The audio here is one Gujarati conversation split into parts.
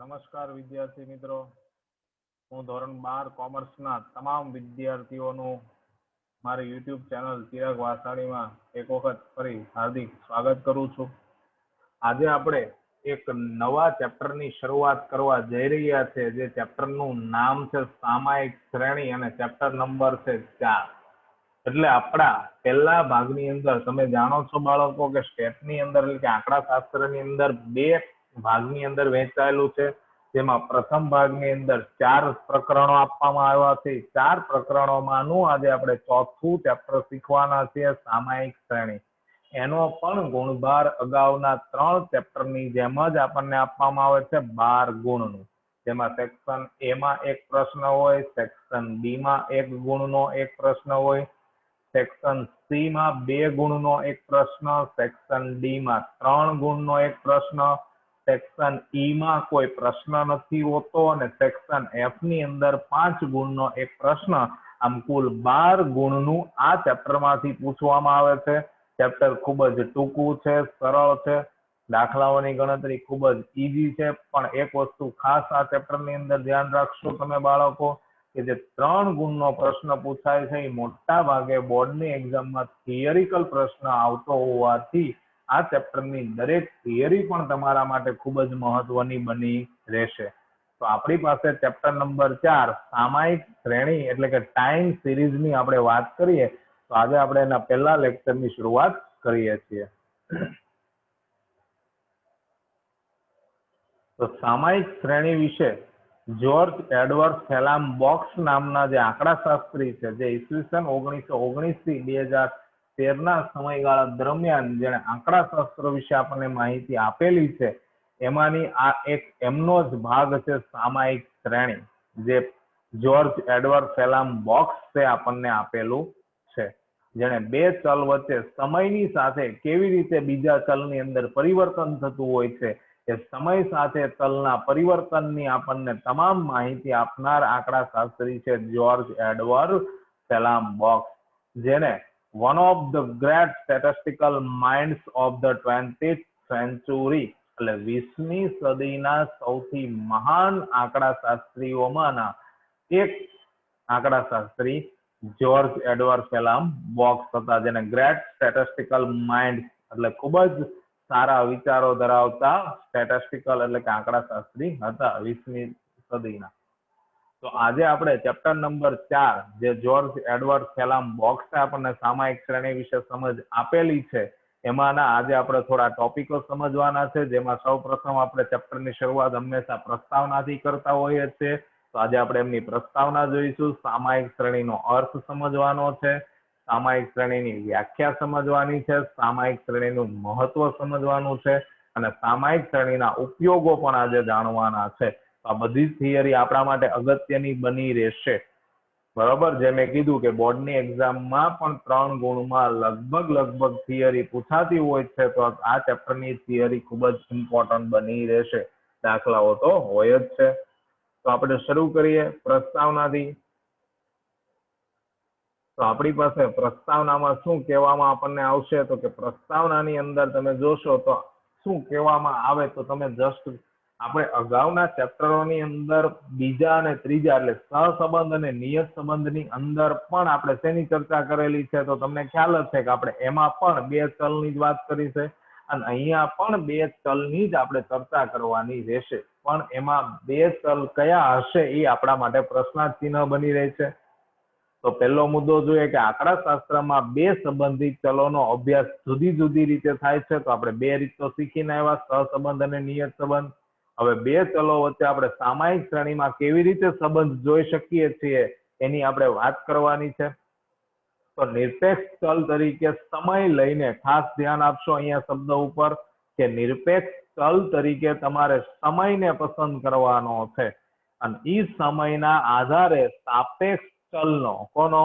નમસ્કાર વિદ્યાર્થી મિત્રો. હું ધોરણ બાર કોમર્સના તમામ વિદ્યાર્થીઓનું મારી યુટ્યુબ ચેનલ ચિરાગ વાસાણીમાં એક વખત ફરી હાર્દિક સ્વાગત કરું છું. આજે આપણે એક નવા ચેપ્ટરની શરૂઆત કરવા જઈ રહ્યા છે. જે ચેપ્ટરનું નામ છે સામાયિક શ્રેણી અને ચેપ્ટર નંબર છે ચાર. એટલે આપણા પહેલા ભાગની અંદર તમે જાણો છો બાળકો કે સ્ટેટની અંદર એટલે કે આંકડા શાસ્ત્રની અંદર બે ભાગની અંદર વહેંચાયેલું છે. જેમાં પ્રથમ ભાગની અંદર ચાર પ્રકરણો આપવામાં આવ્યા છે. ચાર પ્રકરણોમાંનું આજે આપણે ચોથું ચેપ્ટર શીખવાના છે સામાયિક શ્રેણી. એનો પણ ગુણભાર અગાઉના ત્રણ ચેપ્ટરની જેમ જ આપણને આપવામાં આવે છે બાર ગુણનું. જેમાં સેક્શન એ માં એક પ્રશ્ન હોય સેક્શન બી માં એક ગુણનો એક પ્રશ્ન હોય સેક્શન સી માં બે ગુણનો એક પ્રશ્ન સેક્શન ડી માં ત્રણ ગુણનો એક પ્રશ્ન સેક્શન ઈ માં કોઈ પ્રશ્ન નથી હોતો અને સેક્શન એફની અંદર પાંચ ગુણનો એક પ્રશ્ન આમ કુલ બાર ગુણનું આ ચેપ્ટરમાંથી પૂછવામાં આવે છે. ચેપ્ટર ખૂબ જ ટૂંકું છે, સરળ છે, દાખલાઓની ગણતરી ખૂબ જ ઈઝી છે, પણ એક વસ્તુ ખાસ આ ચેપ્ટરની અંદર ધ્યાન રાખશો તમે બાળકો, કે જે ત્રણ ગુણનો પ્રશ્ન પૂછાય છે એ મોટા ભાગે બોર્ડની એક્ઝામમાં થિયરિકલ પ્રશ્ન આવતો હોવાથી આ ચેપ્ટરની દરેક થિયરી પણ તમારા માટે ખૂબ જ મહત્વની બની રહેશે. તો આપણી પાસે ચેપ્ટર નંબર ચાર, સામાયિક શ્રેણી એટલે કે ટાઈમ સિરીઝની આપણે વાત કરીએ, તો આજે આપણે એના પહેલા લેક્ચરની શરૂઆત કરીએ છીએ. તો સામાયિક શ્રેણી વિશે જ્યોર્જ એડવર્ડ ફેલામ બોક્સ નામના જે આંકડાશાસ્ત્રી છે, જે ઈસવીસન ઓગણીસો ઓગણીસથી બે હજાર તેરના સમયગાળા દરમિયાન જેણે આંકડાશાસ્ત્ર વિશે આપણને માહિતી આપેલી છે, એમાંની આ એક એમનો જ ભાગ છે સામાયિક શ્રેણી, જે જ્યોર્જ એડવર્ડ ફેલામ બોક્સ છે આપણને આપેલું છે. જેણે બે ચલ વચ્ચે સમયની સાથે કેવી રીતે બીજા ચલની અંદર પરિવર્તન થતું હોય છે, એ સમય સાથે ચલના પરિવર્તનની આપણને તમામ માહિતી આપનાર આંકડા શાસ્ત્રી છે જ્યોર્જ એડવર્ડ ફેલામ બોક્સ જેને one of the great statistical minds of the twenty century એટલે વીસમી સદીના સૌથી મહાન આંકડાશાસ્ત્રીઓમાંના એક આંકડાશાસ્ત્રી જ્યોર્જ એડવર્ડ ફેલામ બોક્સ હતા, જેને ગ્રેટ સ્ટેટિસ્ટિકલ માઇન્ડ એટલે ખૂબ જ સારા વિચારો ધરાવતા સ્ટેટિસ્ટિકલ એટલે કે આંકડા શાસ્ત્રી હતા વીસમી સદીના. તો આજે આપણે ચેપ્ટર નંબર ચાર જે જ્યોર્જ એડવર્ડ ફેલામ બોક્સે આપણને સામાયિક શ્રેણી વિશે સમજ આપેલી છે, એમાંના આજે આપણે થોડા ટોપિકો સમજવાના છે, જેમાં સૌ પ્રથમ આપણે ચેપ્ટરની શરૂઆત હંમેશા પ્રસ્તાવનાથી કરતા હોઈએ છીએ. તો આજે આપણે એમની પ્રસ્તાવના જોઈશું. સામાયિક શ્રેણીનો અર્થ સમજવાનો છે, સામાયિક શ્રેણીની વ્યાખ્યા સમજવાની છે, સામાયિક શ્રેણીનું મહત્વ સમજવાનું છે, અને સામાયિક શ્રેણીના ઉપયોગો પણ આજે જાણવાના છે. આ બધી થિયરી આપણા માટે અગત્યની બની રહેશે. બરોબર? જે મેં કીધું કે બોર્ડની એક્ઝામમાં પણ ત્રણ ગુણમાં લગભગ લગભગ થિયરી પૂછાતી હોય છે, તો આ ચેપ્ટરની થિયરી ખૂબ જ ઇમ્પોર્ટન્ટ બની રહેશે. દાખલાઓ તો હોય જ છે. તો આપણે શરૂ કરીએ પ્રસ્તાવનાથી. તો આપણી પાસે પ્રસ્તાવનામાં શું કહેવામાં આપણને આવશે? તો કે પ્રસ્તાવનાની અંદર તમે જોશો તો શું કહેવામાં આવે તો તમે જસ્ટ આપણે અગાઉના ચેપ્ટરોની અંદર બીજા અને ત્રીજા એટલે સહસંબંધ અને નિયત સંબંધની અંદર પણ આપણે શેની ચર્ચા કરેલી છે તો તમને ખ્યાલ જ છે કે આપણે એમાં પણ બે ચલની જ વાત કરી છે. અને અહીંયા પણ બે ચલની જ આપણે ચર્ચા કરવાની રહેશે. પણ એમાં બે ચલ કયા હશે એ આપણા માટે પ્રશ્નાર્થ ચિહ્ન બની રહે છે. તો પહેલો મુદ્દો જોઈએ કે આંકડા શાસ્ત્રમાં બે સંબંધિત ચલોનો અભ્યાસ જુદી જુદી રીતે થાય છે. તો આપણે બે રીતો શીખીને આવ્યા, સહસંબંધ અને નિયત સંબંધ. હવે બે ચલો વચ્ચે આપણે સામાયિક શ્રેણીમાં કેવી રીતે સંબંધ જોઈ શકીએ છીએ એની આપણે વાત કરવાની છે. તો નિરપેક્ષ ચલ તરીકે સમય લઈને ખાસ ધ્યાન આપશો અહીંયા શબ્દ ઉપર કે નિરપેક્ષ ચલ તરીકે તમારે સમયને પસંદ કરવાનો છે. અને ઈ સમયના આધારે સાપેક્ષ ચલનો, કોનો?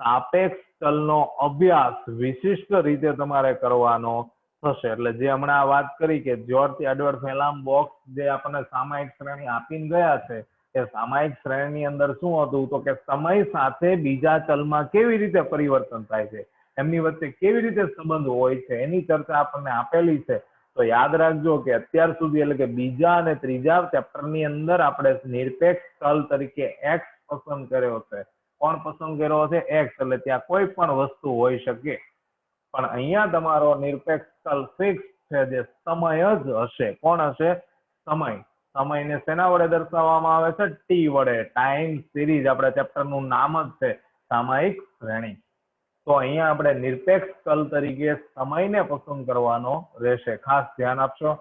સાપેક્ષ ચલનો અભ્યાસ વિશિષ્ટ રીતે તમારે કરવાનો થશે. એટલે જે હમણાં વાત કરી કે જ્યોર્જ એડવર્ડ ફેલામ બોક્સ જે આપણને સામાયિક શ્રેણી આપીને ગયા છે, એ સામાયિક શ્રેણીની અંદર શું હતું તો કે સમય સાથે બીજા ચલમાં કેવી રીતે પરિવર્તન થાય છે, એમની વચ્ચે કેવી રીતે સંબંધ હોય છે, એની ચર્ચા આપણને આપેલી છે. તો યાદ રાખજો કે અત્યાર સુધી એટલે કે બીજા અને ત્રીજા ચેપ્ટરની અંદર આપણે નિરપેક્ષ ચલ તરીકે એક્સ પસંદ કર્યો છે. કોણ પસંદ કર્યો છે એક્સ. એટલે ત્યાં કોઈ પણ વસ્તુ હોઈ શકે. પણ અહીંયા તમારો નિરપેક્ષ ફિક્સ છે જે સમય જ હશે. કોણ હશે? સમય. સમયને શેના વડે દર્શાવવામાં આવે છે? ટી વડે. ટાઈમ સિરીઝ આપણે ચેપ્ટરનું નામ જ છે સામાયિક શ્રેણી. તો અહીંયા આપણે નિરપેક્ષ ચલ તરીકે સમયને પસંદ કરવાનો રહેશે. ખાસ ધ્યાન આપશો.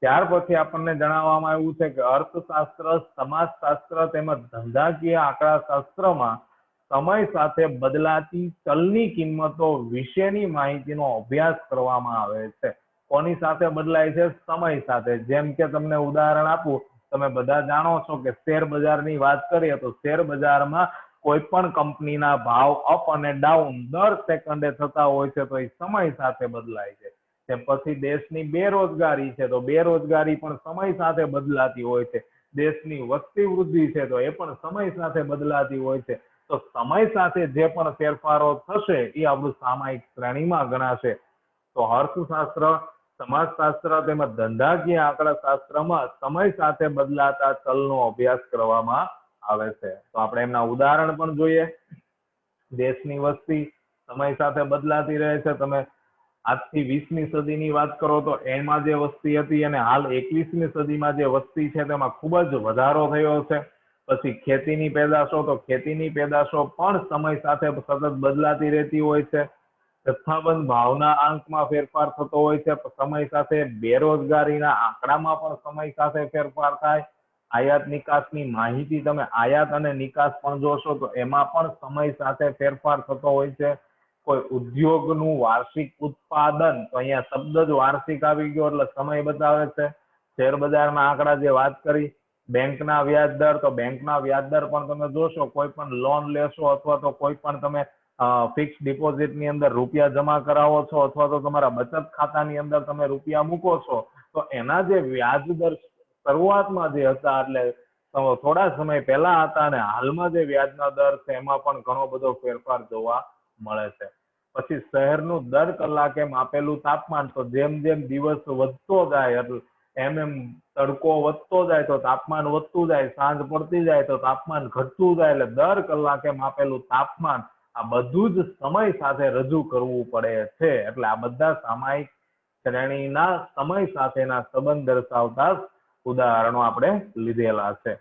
ત્યાર પછી આપણને જણાવવામાં આવ્યું છે કે અર્થશાસ્ત્ર, સમાજશાસ્ત્ર તેમજ ધંધાકીય આંકડાશાસ્ત્રમાં સમય સાથે બદલાતી ચલની કિંમતો વિશેની માહિતીનો અભ્યાસ કરવામાં આવે છે. કોની સાથે બદલાય છે? સમય સાથે. જેમ કે તમને ઉદાહરણ આપું, તમે બધા જાણો છો કે શેર બજારની વાત કરીએ તો શેર બજારમાં કોઈ પણ કંપનીના ભાવ અપ અને ડાઉન દર સેકન્ડે થતા હોય છે તો એ સમય સાથે બદલાય છે. તેમ પછી દેશની બેરોજગારી છે તો બેરોજગારી પણ સમય સાથે બદલાતી હોય છે. દેશની વસ્તી વૃદ્ધિ છે તો એ પણ સમય સાથે બદલાતી હોય છે. તો સમય સાથે જે પણ ફેરફારો થશે એ આપણું સામાયિક શ્રેણીમાં ગણાશે. તો અર્થશાસ્ત્ર, સમાજશાસ્ત્ર તેમજ ધંધાકીય આંકડાશાસ્ત્રમાં સમય સાથે બદલાતા ચલનો અભ્યાસ કરવામાં આવે છે. તો આપણે એમના ઉદાહરણ પણ જોઈએ. દેશની વસ્તી સમય સાથે બદલાતી રહે છે. તમે આજથી વીસમી સદીની વાત કરો તો એમાં જે વસ્તી હતી અને હાલ એકવીસમી સદીમાં જે વસ્તી છે તેમાં ખૂબ જ વધારો થયો છે. પછી ખેતીની પેદાશો તો ખેતીની પેદાશો પણ સમય સાથે સતત બદલાતી રહેતી હોય છે. જથ્થાબંધ ભાવના આંકમાં ફેરફાર થતો હોય છે. સમય સાથે બેરોજગારીના આંકડામાં પણ સમય સાથે ફેરફાર થાય. આયાત નિકાસની માહિતી તમે આયાત અને નિકાસ પણ જોશો તો એમાં પણ સમય સાથે ફેરફાર થતો હોય છે. કોઈ ઉદ્યોગનું વાર્ષિક ઉત્પાદન તો અહીંયા શબ્દ જ વાર્ષિક આવી ગયો એટલે સમય બતાવે છે. શેર બજારના આંકડા જે વાત કરી બેંકના વ્યાજ દર, તો બેંકના વ્યાજ દર પણ તમે જોશો કોઈ પણ લોન લેશો અથવા તો કોઈ પણ તમે ફિક્સ ડિપોઝિટની અંદર રૂપિયા જમા કરાવો છો અથવા તો તમારા બચત ખાતાની અંદર તમે રૂપિયા મૂકો છો, તો એના જે વ્યાજ દર શરૂઆતમાં જે હતા, એટલે થોડા સમય પહેલા હતા અને હાલમાં જે વ્યાજના દર છે, એમાં પણ ઘણો બધો ફેરફાર જોવા મળે છે. પછી શહેરનું દર કલાકે માપેલું તાપમાન, તો જેમ જેમ દિવસ વધતો જાય એટલે એમ એમ તડકો વધતો જાય તો તાપમાન વધતું જાય, સાંજ પડતી જાય તો તાપમાન ઘટતું જાય એટલે દર કલાકે માપેલું તાપમાન આ બધું જ સમય સાથે રજૂ કરવું પડે છે. એટલે આ બધા સામાયિક શ્રેણીના સમય સાથેના સંબંધ દર્શાવતા ઉદાહરણો આપણે લીધેલા છે.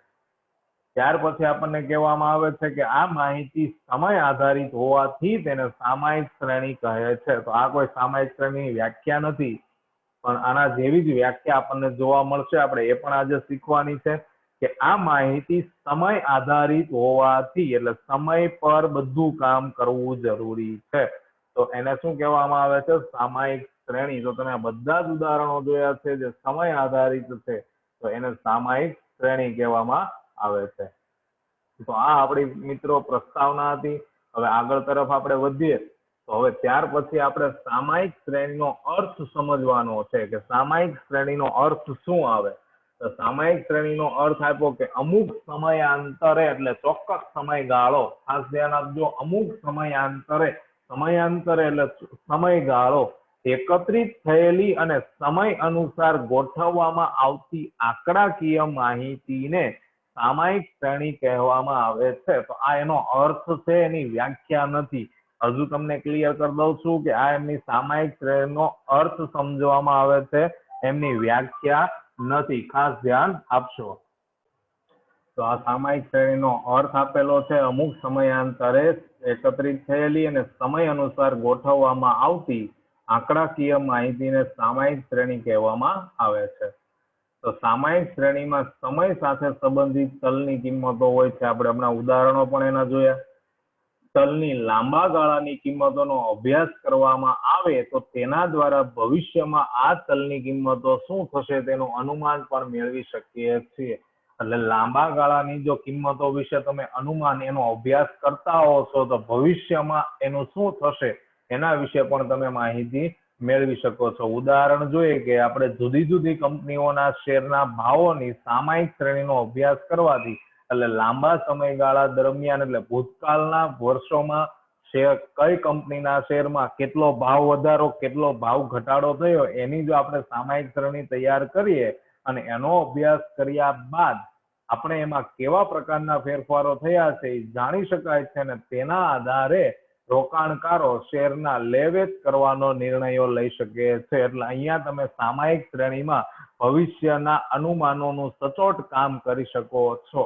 ત્યાર પછી આપણને કહેવામાં આવે છે કે આ માહિતી સમય આધારિત હોવાથી તેને સામાયિક શ્રેણી કહે છે. તો આ કોઈ સામાયિક શ્રેણીની વ્યાખ્યા નથી. પણ આના જેવી જ વ્યાખ્યા આપણને જોવા મળશે. આપણે એ પણ આજે શીખવાની છે કે આ માહિતી સમય આધારિત હોવાથી એટલે સમય પર બધું કામ કરવું જરૂરી છે. તો એને શું કહેવામાં આવે છે? સામાયિક શ્રેણી. તો તમે બધા જ ઉદાહરણો જોયા છે જે સમય આધારિત છે, તો એને સામાયિક શ્રેણી કહેવામાં આવે છે. તો આ આપણી મિત્રો પ્રસ્તાવના હતી. હવે આગળ તરફ આપણે વધીએ. હવે ત્યાર પછી આપણે સામાયિક શ્રેણીનો અર્થ સમજવાનો છે કે સામાયિક શ્રેણીનો અર્થ શું આવે? તો સામાયિક શ્રેણીનો અર્થ આપ્યો કે અમુક સમયાંતરે એટલે ચોક્કસ સમયગાળો, ખાસ ધ્યાન આપજો, અમુક સમયાંતરે સમયાંતરે એટલે સમયગાળો એકત્રિત થયેલી અને સમય અનુસાર ગોઠવવામાં આવતી આંકડાકીય માહિતીને સામાયિક શ્રેણી કહેવામાં આવે છે. તો આ એનો અર્થ છે, એની વ્યાખ્યા નથી. હજુ તમને ક્લિયર કરી દઉં છું કે આ એમની સામાયિક શ્રેણીનો અર્થ સમજવામાં આવે છે. એમની વ્યાખ્યા નથી. ખાસ ધ્યાન આપશો. તો આ સામાયિક શ્રેણીનો અર્થ આપેલો છે. અમુક સમયાંતરે એકત્રિત થયેલી અને સમય અનુસાર ગોઠવવામાં આવતી આંકડાકીય માહિતીને સામાયિક શ્રેણી કહેવામાં આવે છે. તો સામાયિક શ્રેણીમાં સમય સાથે સંબંધિત ચલની કિંમતો હોય છે. આપણે હમણાં ઉદાહરણો પણ એના જોયા. ચલની લાંબા ગાળાની કિંમતોનો અભ્યાસ કરવામાં આવે તો તેના દ્વારા ભવિષ્યમાં આ ચલની કિંમતો શું થશે તેનું અનુમાન પણ મેળવી શકીએ છીએ. એટલે લાંબા ગાળાની જો કિંમતો વિશે તમે અનુમાન એનો અભ્યાસ કરતા હો છો તો ભવિષ્યમાં એનું શું થશે એના વિશે પણ તમે માહિતી મેળવી શકો છો. ઉદાહરણ જોઈએ કે આપણે જુદી જુદી કંપનીઓના શેરના ભાવોની સામાયિક શ્રેણીનો અભ્યાસ કરવાથી એટલે લાંબા સમયગાળા દરમિયાન એટલે ભૂતકાળના વર્ષોમાં શેર કઈ કંપનીના શેરમાં કેટલો ભાવ વધારો, કેટલો ભાવ ઘટાડો થયો, એની જો આપણે સામાયિક શ્રેણી તૈયાર કરીએ અને એનો અભ્યાસ કર્યા બાદ આપણે એમાં કેવા પ્રકારના ફેરફારો થયા છે એ જાણી શકાય છે અને તેના આધારે રોકાણકારો શેરના લેવેચ કરવાનો નિર્ણયો લઈ શકે છે. એટલે અહીંયા તમે સામાયિક શ્રેણીમાં ભવિષ્યના અનુમાનોનું સચોટ કામ કરી શકો છો.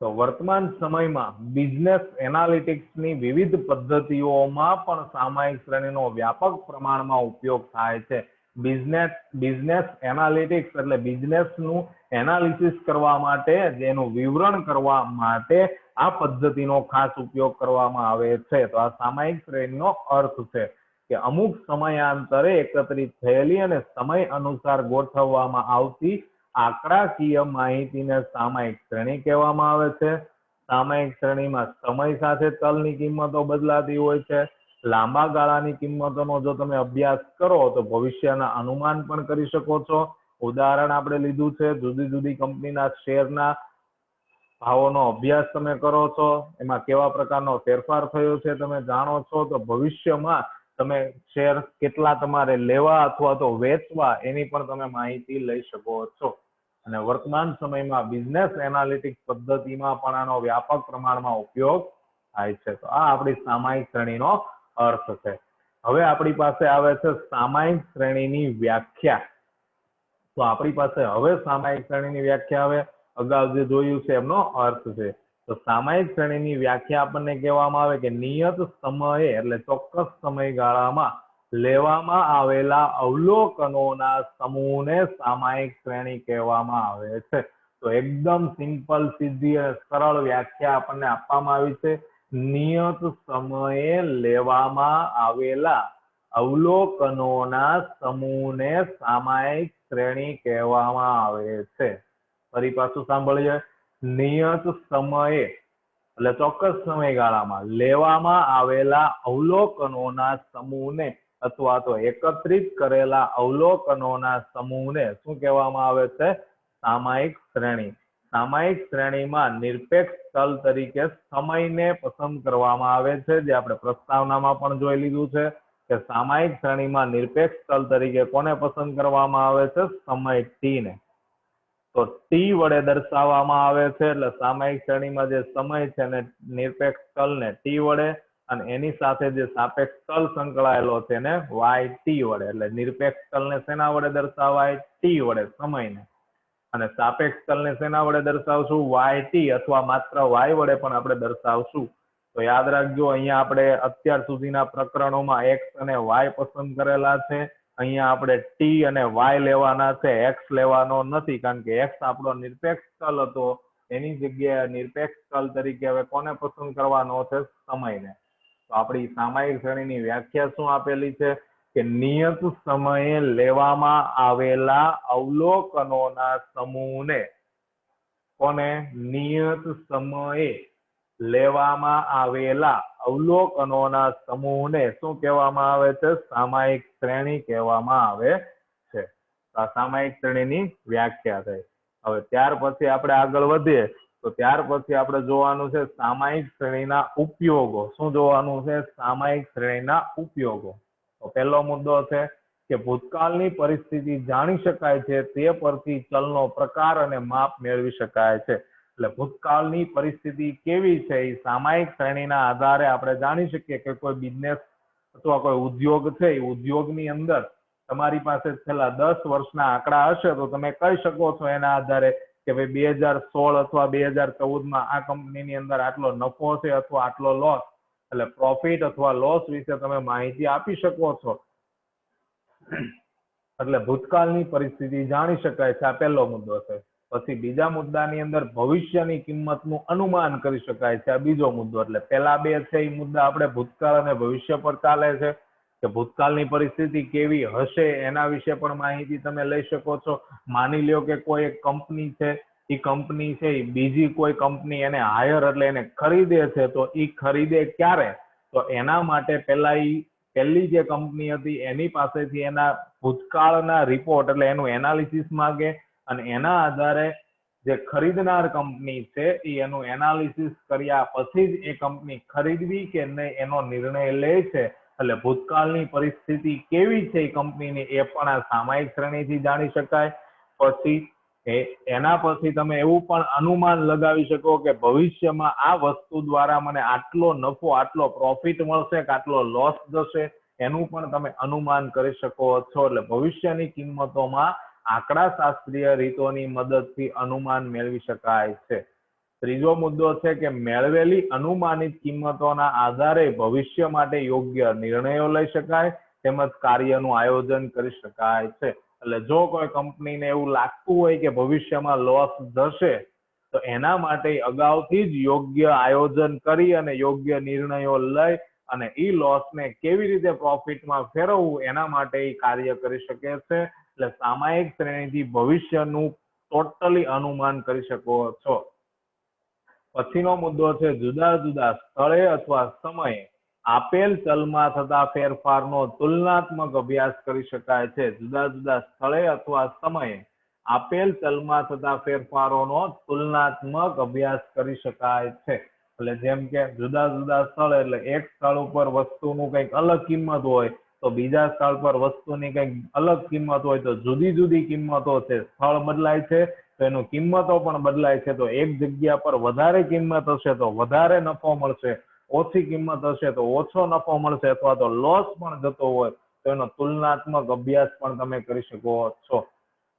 તો વર્તમાન સમયમાં બિઝનેસ એનાલિટિક્સની વિવિધ પદ્ધતિઓમાં પણ સામાયિક શ્રેણીનો વ્યાપક પ્રમાણમાં ઉપયોગ થાય છે. બિઝનેસ બિઝનેસ એનાલિટિક્સ એટલે બિઝનેસનું એનાલિસિસ કરવા માટે, જેનું વિવરણ કરવા માટે આ પદ્ધતિનો ખાસ ઉપયોગ કરવામાં આવે છે. તો આ સામાયિક શ્રેણીનો અર્થ છે કે અમુક સમયાંતરે એકત્રિત થયેલી અને સમય અનુસાર ગોઠવવામાં આવતી આંકડાકીય માહિતીને સામાયિક શ્રેણી કહેવામાં આવે છે. સામાયિક શ્રેણીમાં સમય સાથે તલની કિંમતો બદલાતી હોય છે. લાંબા ગાળાની કિંમતોનો જો તમે અભ્યાસ કરો તો ભવિષ્યના અનુમાન પણ કરી શકો છો. ઉદાહરણ આપણે લીધું છે, જુદી જુદી કંપનીના શેરના ભાવોનો અભ્યાસ તમે કરો છો, એમાં કેવા પ્રકારનો ફેરફાર થયો છે તમે જાણો છો, તો ભવિષ્યમાં તમે શેર કેટલા તમારે લેવા અથવા તો વેચવા એની પણ તમે માહિતી લઈ શકો છો. અને વર્તમાન સમયમાં બિઝનેસ એનાલિટિક્સ પદ્ધતિમાં પણ આનો વ્યાપક પ્રમાણમાં ઉપયોગ થાય છે. તો આ આપણી સામાયિક શ્રેણીનો અર્થ છે. હવે આપણી પાસે આવે છે સામાયિક શ્રેણીની વ્યાખ્યા. તો આપણી પાસે હવે સામાયિક શ્રેણીની વ્યાખ્યા આવે. અગાઉ જે જોયું છે એમનો અર્થ છે. તો સામાયિક શ્રેણીની વ્યાખ્યા આપણને કહેવામાં આવે કે નિયત સમયે એટલે ચોક્કસ સમયગાળામાં લેવામાં આવેલા અવલોકનોના સમૂહને સામાયિક શ્રેણી કહેવામાં આવે છે. તો એકદમ સિમ્પલ, સીધી અને સરળ વ્યાખ્યા આપણને આપવામાં આવી છે. નિયત સમયે લેવામાં આવેલા અવલોકનોના સમૂહને સામાયિક શ્રેણી કહેવામાં આવે છે. ફરી પાછું સાંભળીએ. નિયત સમયે, એટલે ચોક્કસ સમયગાળામાં લેવામાં આવેલા અવલોકનોના સમૂહને અથવા તો એકત્રિત કરેલા અવલોકનોના સમૂહને શું કહેવામાં આવે છે? સામાયિક શ્રેણી. સામાયિક શ્રેણીમાં નિરપેક્ષ ચલ તરીકે સમયને પસંદ કરવામાં આવે છે. જે આપણે પ્રસ્તાવનામાં પણ જોઈ લીધું છે કે સામાયિક શ્રેણીમાં નિરપેક્ષ ચલ તરીકે કોને પસંદ કરવામાં આવે છે? સમય ટી ને. તો ટી વડે દર્શાવવામાં આવે છે. એટલે સામાયિક શ્રેણીમાં જે સમય છે ને નિરપેક્ષ ચલને ટી વડે અને એની સાથે જે સાપેક્ષ તલ સંકળાયેલો છે એને વાય ટી વડે, એટલે નિરપેક્ષ ચલને શેના વડે દર્શાવાય? ટી વડે, સમયને. અને સાપેક્ષ ચલને શેના વડે દર્શાવશું? વાય ટી અથવા માત્ર વાય વડે પણ આપણે દર્શાવશું. તો યાદ રાખજો, અહીંયા આપણે અત્યાર સુધીના પ્રકરણોમાં એક્સ અને વાય પસંદ કરેલા છે. અહીંયા આપણે ટી અને વાય લેવાના છે. એક્સ લેવાનો નથી, કારણ કે એક્સ આપણો નિરપેક્ષ તલ હતો. એની જગ્યાએ નિરપેક્ષ તલ તરીકે હવે કોને પસંદ કરવાનો છે? સમયને. તો આપણી સામાયિક શ્રેણીની વ્યાખ્યા શું આપેલી છે? કે નિયત સમયે લેવામાં આવેલા અવલોકનોના સમૂહને કોને? નિયત સમયે લેવામાં આવેલા અવલોકનોના સમૂહને શું કહેવામાં આવે છે? સામાયિક શ્રેણી કહેવામાં આવે છે. આ સામાયિક શ્રેણીની વ્યાખ્યા થઈ. હવે ત્યાર પછી આપણે આગળ વધીએ. તો ત્યાર પછી આપણે જોવાનું છે સામાયિક શ્રેણીના ઉપયોગો. શું જોવાનું છે? સામાયિક શ્રેણીના ઉપયોગો. તો પહેલો મુદ્દો છે કે ભૂતકાળની પરિસ્થિતિ જાણી શકાય છે, તે પરથી ચલનો પ્રકાર અને માપ મેળવી શકાય છે. એટલે ભૂતકાળની પરિસ્થિતિ કેવી છે એ સામાયિક શ્રેણીના આધારે આપણે જાણી શકીએ કે કોઈ બિઝનેસ અથવા કોઈ ઉદ્યોગ છે, એ ઉદ્યોગની અંદર તમારી પાસે છેલ્લા દસ વર્ષના આંકડા હશે તો તમે કહી શકો છો એના આધારે કે ભાઈ બે હજાર સોળ અથવા બે હજાર ચૌદમાં આ કંપનીની અંદર આટલો નફો છે અથવા આટલો લોસ એટલે પ્રોફિટ અથવા લોસ વિશે તમે માહિતી આપી શકો છો. એટલે ભૂતકાળની પરિસ્થિતિ જાણી શકાય છે. આ પહેલો મુદ્દો છે. પછી બીજા મુદ્દાની અંદર ભવિષ્યની કિંમતનું અનુમાન કરી શકાય છે. આ બીજો મુદ્દો, એટલે પહેલા બે છે એ મુદ્દા આપણે ભૂતકાળ અને ભવિષ્ય પર ચાલે છે. કે ભૂતકાળની પરિસ્થિતિ કેવી હશે એના વિશે પણ માહિતી તમે લઈ શકો છો. માની લ્યો કે કોઈ એક કંપની છે, એ કંપની છે, એ બીજી કોઈ કંપની એને હાયર એટલે એને ખરીદે છે, તો એ ખરીદે ક્યારે? તો એના માટે પહેલા એ પહેલી જે કંપની હતી, એની પાસેથી એના ભૂતકાળના રિપોર્ટ એટલે એનું એનાલિસિસ માંગે અને એના આધારે જે ખરીદનાર કંપની છે એ એનું એનાલિસિસ કર્યા પછી જ એ કંપની ખરીદવી કે નહીં એનો નિર્ણય લે છે. એટલે ભૂતકાળની પરિસ્થિતિ કેવી છે કંપનીની એ પણ આ સામાયિક શ્રેણીથી જાણી શકાય. પછી એ એના પછી તમે એવું પણ અનુમાન લગાવી શકો કે ભવિષ્યમાં આ વસ્તુ દ્વારા મને આટલો નફો, આટલો પ્રોફિટ મળશે કે આટલો લોસ જશે, એનું પણ તમે અનુમાન કરી શકો છો. એટલે ભવિષ્યની કિંમતોમાં આંકડા શાસ્ત્રીય રીતોની મદદથી અનુમાન મેળવી શકાય છે. ત્રીજો મુદ્દો છે કે મેળવેલી અનુમાનિત કિંમતોના આધારે ભવિષ્ય માટે યોગ્ય નિર્ણયો લઈ શકાય તેમજ કાર્યનું આયોજન કરી શકાય છે. એટલે જો કોઈ કંપનીને એવું લાગતું હોય કે ભવિષ્યમાં લોસ જશે, તો એના માટે અગાઉથી જ યોગ્ય આયોજન કરી અને યોગ્ય નિર્ણયો લઈ અને એ લોસને કેવી રીતે પ્રોફિટમાં ફેરવવું એના માટે એ કાર્ય કરી શકે છે. એટલે સામાયિક શ્રેણીથી ભવિષ્યનું ટોટલી અનુમાન કરી શકો છો. પછીનો મુદ્દો છે, જુદા જુદા સ્થળે અથવા સમયે આપેલ ચલમાં થતા ફેરફારનો તુલનાત્મક અભ્યાસ કરી શકાય છે. જુદા જુદા સ્થળે અથવા સમયે આપેલ ચલમાં થતા ફેરફારોનો તુલનાત્મક અભ્યાસ કરી શકાય છે. એટલે જેમ કે જુદા જુદા સ્થળ એટલે એક સ્થળ ઉપર વસ્તુનું કંઈક અલગ કિંમત હોય, તો બીજા સ્થળ પર વસ્તુની કંઈક અલગ કિંમત હોય, તો જુદી જુદી કિંમતો છે. સ્થળ બદલાય છે તો એનું કિંમતો પણ બદલાય છે. તો એક જગ્યા પર વધારે કિંમત હશે તો વધારે નફો મળશે. ઓછી કિંમત હશે તો ઓછો નફો મળશે અથવા તો લોસ પણ જતો હોય તો એનો તુલનાત્મક અભ્યાસ પણ તમે કરી શકો છો.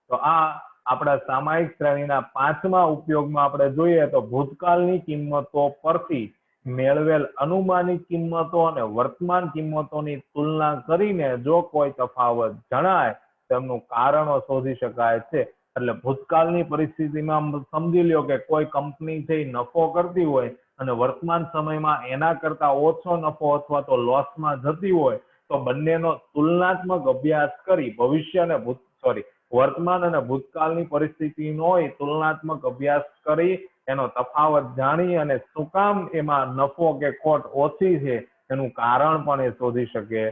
તો આ આપણા સામાયિક શ્રેણીના પાંચમા ઉપયોગમાં આપણે જોઈએ તો ભૂતકાળની કિંમતો પરથી મેળવેલ અનુમાનિત કિંમતો અને વર્તમાન કિંમતોની તુલના કરીને જો કોઈ તફાવત જણાય તેમનું કારણો શોધી શકાય છે. એટલે ભૂતકાળની પરિસ્થિતિમાં સમજી લ્યો કે કોઈ કંપની છે એ નફો કરતી હોય અને વર્તમાન સમયમાં એના કરતા ઓછો નફો અથવા તો લોસમાં જતી હોય, તો બંનેનો તુલનાત્મક અભ્યાસ કરી ભવિષ્ય અને ભૂત સોરી વર્તમાન અને ભૂતકાળની પરિસ્થિતિનો તુલનાત્મક અભ્યાસ કરી, એનો તફાવત જાણી અને શું કામ એમાં નફો કે ખોટ ઓછી છે એનું કારણ પણ એ શોધી શકે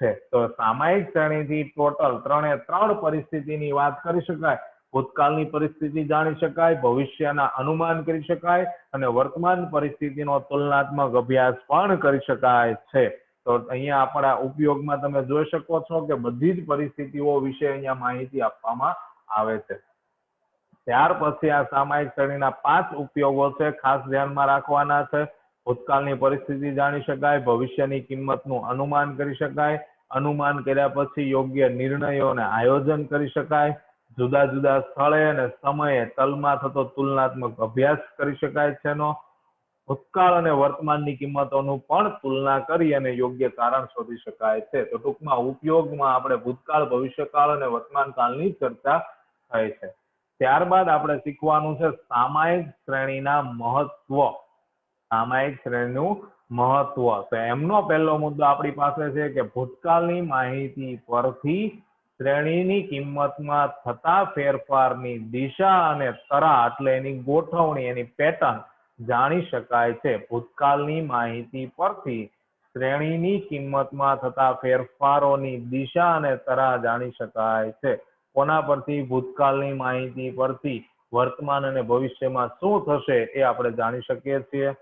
છે. તો સામાયિક શ્રેણીથી ટોટલ ત્રણે ત્રણ પરિસ્થિતિની વાત કરી શકાય. ભૂતકાળની પરિસ્થિતિ જાણી શકાય, ભવિષ્યના અનુમાન કરી શકાય અને વર્તમાન પરિસ્થિતિનો તુલનાત્મક અભ્યાસ પણ કરી શકાય છે. તો અહીંયા આપણા ઉપયોગમાં તમે જોઈ શકો છો કે બધી જ પરિસ્થિતિઓ વિશે અહીંયા માહિતી આપવામાં આવે છે. ત્યાર પછી આ સામાયિક શ્રેણીના પાંચ ઉપયોગો છે, ખાસ ધ્યાનમાં રાખવાના છે. ભૂતકાળની પરિસ્થિતિ જાણી શકાય, ભવિષ્યની કિંમતનું અનુમાન કરી શકાય. અનુમાન કર્યા પછી યોગ્ય નિર્ણયોને આયોજન કરી શકાય. જુદા જુદા સ્થળે અને સમયે તલમાં થતો તુલનાત્મક અભ્યાસ કરી શકાય છે ભૂતકાળ અને વર્તમાનની કિંમતોનું પણ તુલના કરી અને યોગ્ય કારણ શોધી શકાય છે. તો ટૂંકમાં ઉપયોગમાં આપણે ભૂતકાળ, ભવિષ્યકાળ અને વર્તમાન કાળની ચર્ચા થઈ છે. ત્યારબાદ આપણે શીખવાનું છે સામાયિક શ્રેણીના મહત્વ. સામાયિક શ્રેણીનું મહત્વ. તો એમનો પહેલો મુદ્દો આપણી પાસે છે કે ભૂતકાળની માહિતી પરથી શ્રેણીની કિંમતમાં થતા ફેરફારની દિશા અને તરા એટલે એની ગોઠવણી, એની પેટર્ન જાણી શકાય છે. ભૂતકાળની માહિતી પરથી શ્રેણીની કિંમતમાં થતા ફેરફારોની દિશા અને તરા જાણી શકાય છે. કોના પરથી? ભૂતકાળની માહિતી પરથી. વર્તમાન અને ભવિષ્યમાં શું થશે એ આપણે જાણી શકીએ છીએ.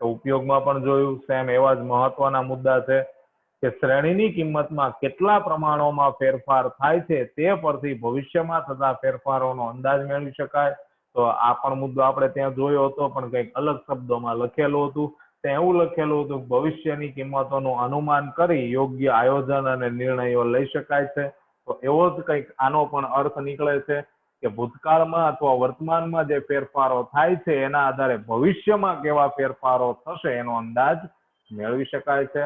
ઉપયોગમાં પણ જોયું સેમ એવા જ મહત્વના મુદ્દા છે. કે શ્રેણીની કિંમતમાં કેટલા પ્રમાણોમાં ફેરફાર થાય છે તે પરથી ભવિષ્યમાં થતા ફેરફારોનો અંદાજ મેળવી શકાય. તો આ પણ મુદ્દો આપણે ત્યાં જોયો હતો, પણ કંઈક અલગ શબ્દોમાં લખેલું હતું. ત્યાં એવું લખેલું હતું, ભવિષ્યની કિંમતોનું અનુમાન કરી યોગ્ય આયોજન અને નિર્ણયો લઈ શકાય છે. તો એવો જ કંઈક આનો પણ અર્થ નીકળે છે કે ભૂતકાળમાં અથવા વર્તમાનમાં જે ફેરફારો થાય છે, એના આધારે ભવિષ્યમાં કેવા ફેરફારો થશે એનો અંદાજ મેળવી શકાય છે.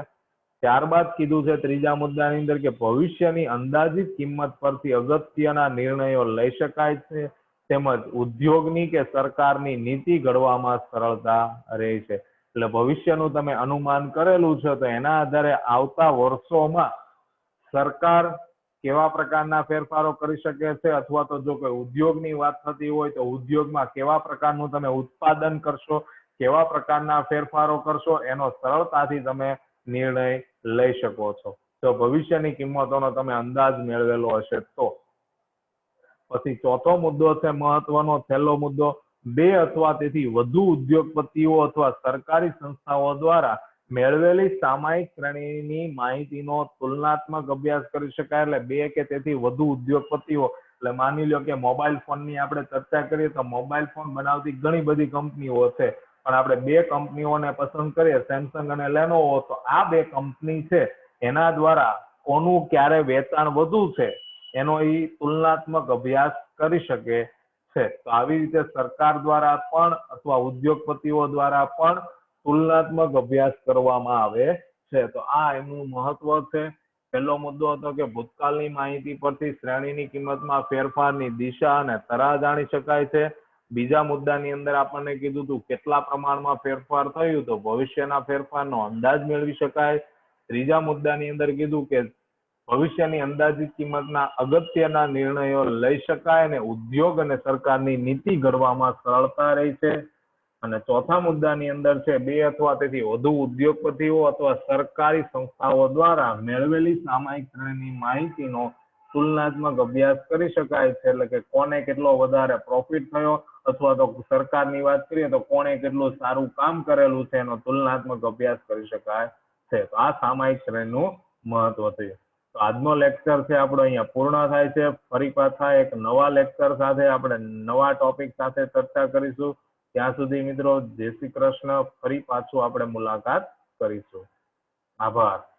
ત્યારબાદ કીધું છે ત્રીજા મુદ્દાની અંદર કે ભવિષ્યની અંદાજિત કિંમત પરથી અગત્યના નિર્ણયો લઈ શકાય છે, તેમજ ઉદ્યોગની કે સરકારની નીતિ ઘડવામાં સરળતા રહે છે. એટલે ભવિષ્યનું તમે અનુમાન કરેલું છે, તો એના આધારે આવતા વર્ષોમાં સરકાર કેવા પ્રકારના ફેરફારો કરી શકે છે, અથવા તો જો કોઈ ઉદ્યોગની વાત થતી હોય, તો ઉદ્યોગમાં કેવા પ્રકારનું તમે ઉત્પાદન કરશો, કેવા પ્રકારના ફેરફારો કરશો, એનો સરળતાથી તમે નિર્ણય લઈ શકો છો. જો ભવિષ્યની કિંમતોનો તમે અંદાજ મેળવેલો હશે તો. પછી ચોથો મુદ્દો છે મહત્વનો. છેલ્લો મુદ્દો, બે અથવા તેથી વધુ ઉદ્યોગપતિઓ અથવા સરકારી સંસ્થાઓ દ્વારા મેળવેલી સામાયિક શ્રેણીની માહિતીનો તુલનાત્મક અભ્યાસ કરી શકાય. એટલે બે કે તેથી વધુ ઉદ્યોગપતિઓ. એટલે માની લો કે મોબાઈલ ફોનની આપણે ચર્ચા કરીએ તો મોબાઈલ ફોન બનાવતી ઘણી બધી કંપનીઓ છે. પણ આપણે બે કંપનીઓને પસંદ કરીએ સેમસંગ અને લેનોવો તો આ બે કંપની છે, એના દ્વારા કોનું ક્યારે વેચાણ વધુ છે, એનો એ તુલનાત્મક અભ્યાસ કરી શકે છે. તો આવી રીતે સરકાર દ્વારા પણ અથવા ઉદ્યોગપતિઓ દ્વારા પણ તુલનાત્મક અભ્યાસ કરવામાં આવે છે. તો આ એમનું મહત્વ છે. પહેલો મુદ્દો હતો કે ભૂતકાળની માહિતી પરથી શ્રેણીની કિંમતમાં ફેરફારની દિશા અને તરાહ જાણી શકાય છે. બીજા મુદ્દાની અંદર આપણને કીધું હતું કેટલા પ્રમાણમાં ફેરફાર થયું તો ભવિષ્યના ફેરફારનો અંદાજ મેળવી શકાય. ત્રીજા મુદ્દાની અંદર કીધું કે ભવિષ્યની અંદાજિત કિંમતના અગત્યના નિર્ણયો લઈ શકાય અને ઉદ્યોગ અને સરકારની નીતિ ઘડવામાં સરળતા રહી છે. અને ચોથા મુદ્દાની અંદર છે, બે અથવા તેથી વધુ ઉદ્યોગપતિઓ અથવા સરકારી સંસ્થાઓ દ્વારા મેળવેલી સામાયિક શ્રેણીની માહિતીનો તુલનાત્મક અભ્યાસ કરી શકાય છે. એટલે કે કોને કેટલો વધારે પ્રોફિટ થયો અથવા તો સરકારની વાત કરીએ તો કોણે કેટલું સારું કામ કરેલું છે એનો તુલનાત્મક અભ્યાસ કરી શકાય છે. તો આ સામાયિક શ્રેણીનું મહત્વ થયું તો આજનો લેક્ચર છે આપણો અહીંયા પૂર્ણ થાય છે. ફરી પાછા એક નવા લેક્ચર સાથે આપણે નવા ટોપિક સાથે ચર્ચા કરીશું. ત્યાં સુધી મિત્રો, જય શ્રી કૃષ્ણ. ફરી પાછું આપણે મુલાકાત કરીશું. આભાર.